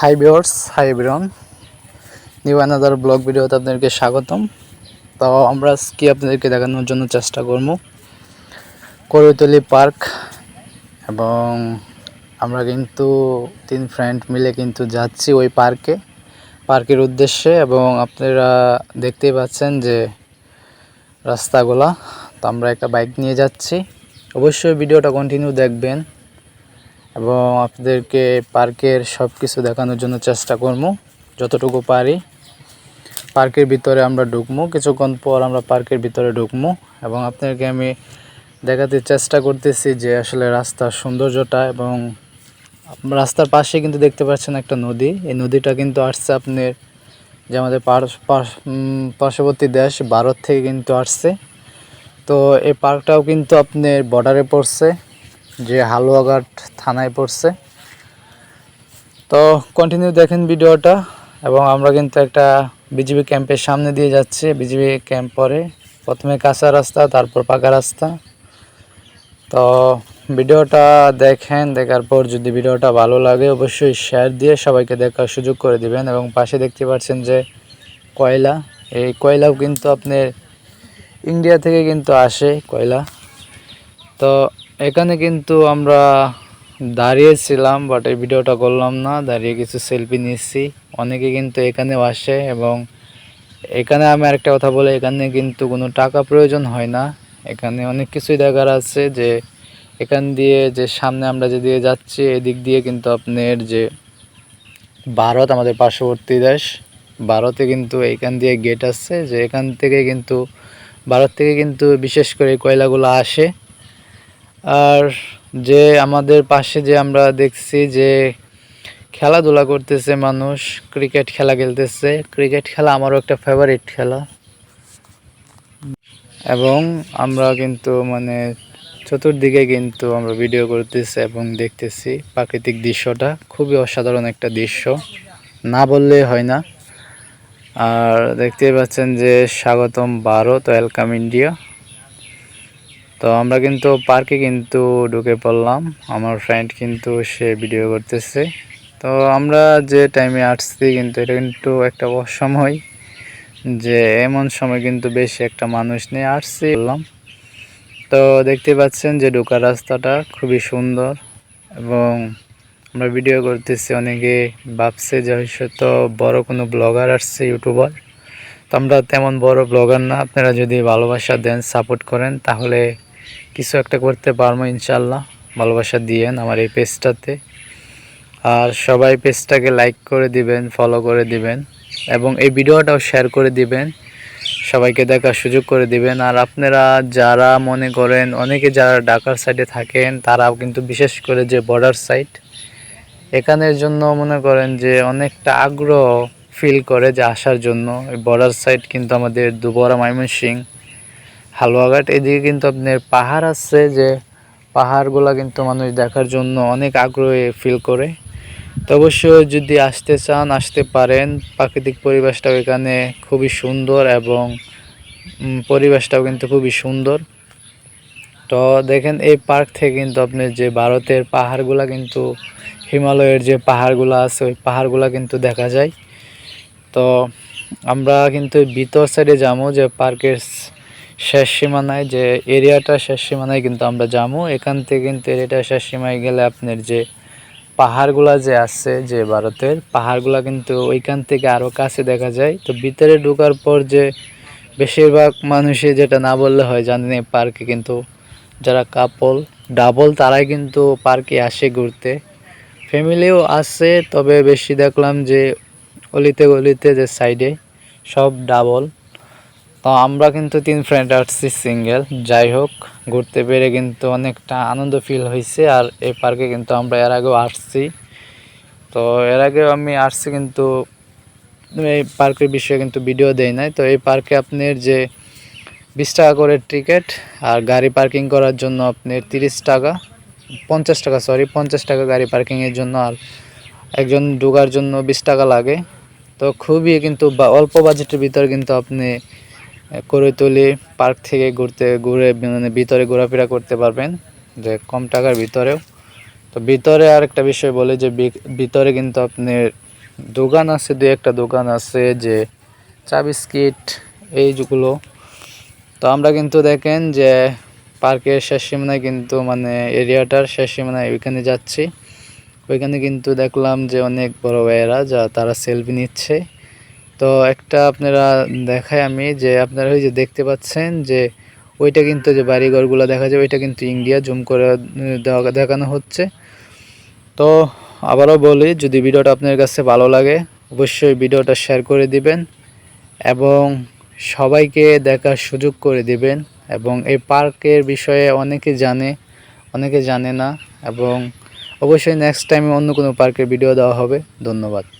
High viewers hi বিরন new another blog ভিডিওতে আপনাদেরকে স্বাগতম। তো আমরা কি আপনাদেরকে দেখানোর জন্য চেষ্টা করব। করতলি পার্ক এবং আমরা কিন্তু তিন ফ্রেন্ড মিলে কিন্তু যাচ্ছি ওই পার্কে। পার্কের উদ্দেশ্যে এবং আপনারা দেখতেই পাচ্ছেন যে রাস্তাগুলা। তো আমরা একটা বাইক নিয়ে যাচ্ছি। অবশ্যই ভিডিওটা কন্টিনিউ দেখবেন। এবং আপনাদেরকে পার্কের সব কিছু দেখানোর জন্য চেষ্টা করব। যতটুকু পারি। পার্কের ভিতরে আমরা ঢুকবো। কিছুক্ষণ পর আমরা পার্কের ভিতরে ঢুকবো। এবং আপনাদেরকে আমি দেখাতে চেষ্টা করতেছি যে আসলে রাস্তার সৌন্দর্যটা এবং রাস্তার পাশে কিন্তু দেখতে পাচ্ছেন একটা নদী। এই নদীটা কিন্তু আসছে আপনার যে আমাদের পার্শ্ববর্তী দেশ ভারত থেকে কিন্তু আসছে। তো এই পার্কটাও কিন্তু আপনার বর্ডারে পড়ছে। যে হালুয়াঘাট থানায় পড়ছে। তো কন্টিনিউ দেখেন ভিডিওটা এবং আমরা কিন্তু একটা বিজিবি ক্যাম্পের সামনে দিয়ে যাচ্ছি। বিজিবি ক্যাম্প পরে প্রথমে কাঁচা রাস্তা, তারপর পাকা রাস্তা। তো ভিডিওটা দেখেন, দেখার পর যদি ভিডিওটা ভালো লাগে অবশ্যই শেয়ার দিয়ে সবাইকে দেখার সুযোগ করে দিবেন এবং পাশে দেখতে পাচ্ছেন যে কয়লা, এই কয়লাও কিন্তু আপনার ইন্ডিয়া থেকে কিন্তু আসে কয়লা। তো এখানে কিন্তু আমরা দাঁড়িয়েছিলাম বাট এই ভিডিওটা করলাম না। দাঁড়িয়ে কিছু সেলফি নিচ্ছি। অনেকে কিন্তু এখানেও আসে এবং এখানে আমি আরেকটা কথা বলি, এখানে কিন্তু কোনো টাকা প্রয়োজন হয় না। এখানে অনেক কিছুই দেখার আছে যে এখান দিয়ে যে সামনে আমরা যে দিয়ে যাচ্ছি, এদিক দিয়ে কিন্তু আপনার যে ভারত, আমাদের পার্শ্ববর্তী দেশ, ভারতে কিন্তু এইখান দিয়ে গেট আছে, যে এখান থেকে কিন্তু, ভারত থেকে কিন্তু বিশেষ করে কয়লাগুলো আসে। আর যে আমাদের পাশে যে আমরা দেখছি যে খেলাধুলা করতেছে মানুষ, ক্রিকেট খেলা খেলতেছে। ক্রিকেট খেলা আমারও একটা ফেভারিট খেলা। এবং আমরা কিন্তু মানে চতুর্দিকে কিন্তু আমরা ভিডিও করতেছি এবং দেখতেছি প্রাকৃতিক দৃশ্যটা। খুবই অসাধারণ একটা দৃশ্য। না বললে হয় না। আর দেখতেই পাচ্ছেন যে স্বাগতম ভারত ওয়েলকাম ইন্ডিয়া তো আমরা কিন্তু পার্কে কিন্তু ঢুকে পড়লাম। আমার ফ্রেন্ড কিন্তু সে ভিডিও করতেছে। তো আমরা যে টাইমে আসছি কিন্তু এটা কিন্তু একটা অসময়, যে এমন সময় কিন্তু বেশি একটা মানুষ নিয়ে আসছি। বললাম তো দেখতে পাচ্ছেন যে ঢোকার রাস্তাটা খুবই সুন্দর এবং আমরা ভিডিও করতেছি। অনেকে ভাবছে যে হয়তো বড় কোনো ব্লগার আসছে ইউটিউবার তো আমরা তেমন বড় ব্লগার না। আপনারা যদি ভালোবাসা দেন সাপোর্ট করেন, তাহলে কিছু একটা করতে পারব ইনশাল্লাহ। ভালোবাসা দিয়েন আমার এই পেজটাতে। আর সবাই পেজটাকে লাইক করে দিবেন ফলো করে দিবেন এবং এই ভিডিওটাও শেয়ার করে দিবেন। সবাইকে দেখার সুযোগ করে দিবেন। আর আপনারা যারা মনে করেন, অনেকে যারা ঢাকার সাইডে থাকেন, তারাও কিন্তু বিশেষ করে যে বর্ডার সাইড এখানের জন্য মনে করেন যে অনেকটা আগ্রহ ফিল করে যে আসার জন্য। এই বর্ডার সাইড কিন্তু আমাদের দুবরা ময়মনসিং হালুয়াঘাট, এদিকে কিন্তু আপনার পাহাড় আছে যে পাহাড়গুলো কিন্তু মানুষ দেখার জন্য অনেক আগ্রহী ফিল করে। তো অবশ্যই যদি আসতে চান, আসতে পারেন। প্রাকৃতিক পরিবেশটাও এখানে খুবই সুন্দর এবং পরিবেশটাও কিন্তু খুবই সুন্দর। তো দেখেন এই পার্ক থেকে কিন্তু আপনি যে ভারতের পাহাড়গুলা কিন্তু, হিমালয়ের যে পাহাড়গুলো আছে, ওই পাহাড়গুলা কিন্তু দেখা যায়। তো আমরা কিন্তু ভিতর সাইডে যাব যে পার্কের শেষ সীমানায় যে এরিয়াটা শেষ সীমানায় কিন্তু আমরা যাব। এখান থেকে কিন্তু এরিয়াটা শেষ সীমায় গেলে আপনার যে পাহাড়গুলা যে আছে যে ভারতের, পাহাড়গুলা কিন্তু ওইখান থেকে আরও কাছে দেখা যায়। তো ভিতরে ঢোকার পর যে বেশিরভাগ মানুষই যেটা না বললে হয় জানেন, এই পার্কে কিন্তু যারা কাপল ডাবল তারাই কিন্তু পার্কে আসে ঘুরতে। ফ্যামিলিও আছে, তবে বেশি দেখলাম যে অলিতে গলিতে যে সাইডে সব ডাবল তো আমরা কিন্তু তিন ফ্রেন্ড আসছি সিঙ্গেল যাই হোক, ঘুরতে পেরে কিন্তু অনেকটা আনন্দ ফিল হয়েছে আর এই পার্কে কিন্তু আমরা এর আগেও আসছি। তো এর আগেও আমি আসছি কিন্তু এই পার্কের বিষয়ে কিন্তু ভিডিও দেই নাই। তো এই পার্কে আপনার যে বিশ টাকা করে টিকিট আর গাড়ি পার্কিং করার জন্য আপনার তিরিশ টাকা, পঞ্চাশ টাকা সরি পঞ্চাশ টাকা গাড়ি পার্কিংয়ের জন্য আর একজন ঢোকার জন্য বিশ টাকা লাগে। তো খুবই কিন্তু অল্প বাজেটের ভিতরে কিন্তু আপনি করৈতলি পার্ক থেকে ঘুরতে, ঘুরে মানে ভিতরে ঘোরাফেরা করতে পারবেন, যে কম টাকার ভিতরেও তো ভিতরে আর একটা বিষয় বলে যে ভিতরে কিন্তু আপনি দোকান আছে, দু একটা দোকান আছে যে চা বিস্কিট, এই যেগুলো। তো আমরা কিন্তু দেখেন যে পার্কের শেষ সীমানায় কিন্তু মানে এরিয়াটার শেষ সীমানায় ওইখানে যাচ্ছি। ওইখানে কিন্তু দেখলাম যে অনেক বড় ভাইয়েরা, যা তারা সেলফি নিচ্ছে। তো একটা আপনারা দেখায় আমি যে আপনারা ওই যে দেখতে পাচ্ছেন যে ওইটা কিন্তু যে বাড়িঘরগুলো দেখা যায়, ওইটা কিন্তু ইন্ডিয়া জুম করে দেখানো হচ্ছে। তো আবারও বলি, যদি ভিডিওটা আপনার কাছে ভালো লাগে, অবশ্যই ভিডিওটা শেয়ার করে দিবেন এবং সবাইকে দেখার সুযোগ করে দিবেন এবং এই পার্কের বিষয়ে অনেকে জানে অনেকে জানে না এবং অবশ্যই নেক্সট টাইমে অন্য কোনো পার্কের ভিডিও দেওয়া হবে। ধন্যবাদ।